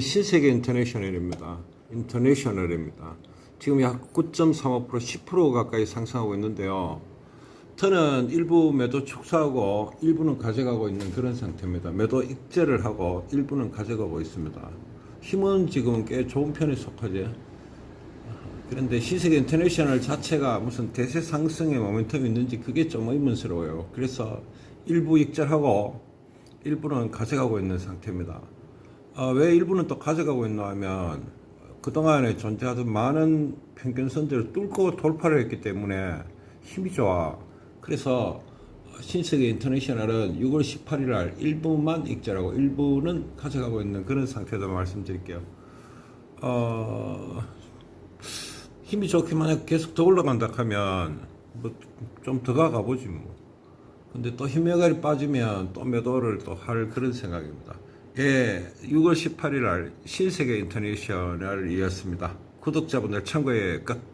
신세계 인터내셔널입니다. 인터내셔널입니다. 지금 약 9.35% 10% 가까이 상승하고 있는데요. 저는 일부 매도 축소하고 일부는 가져가고 있는 그런 상태입니다. 매도 익제를 하고 일부는 가져가고 있습니다. 힘은 지금 꽤 좋은 편에 속하죠. 그런데 신세계 인터내셔널 자체가 무슨 대세 상승의 모멘텀이 있는지 그게 좀 의문스러워요. 그래서 일부 익절하고 일부는 가져가고 있는 상태입니다. 어, 왜 일부는 또 가져가고 있나 하면 그동안에 존재하던 많은 평균선들을 뚫고 돌파를 했기 때문에 힘이 좋아. 그래서 신세계 인터내셔널은 6월 18일 날 일부만 익절하고 일부는 가져가고 있는 그런 상태다 말씀드릴게요. 어, 힘이 좋기만 해 계속 더 올라간다 하면 뭐 좀 더 가가 보지 뭐. 근데 또 힘매갈이 빠지면 또 매도를 또 할 그런 생각입니다. 예, 6월 18일 날 신세계 인터내셔널이었습니다. 구독자분들 참고해 끝.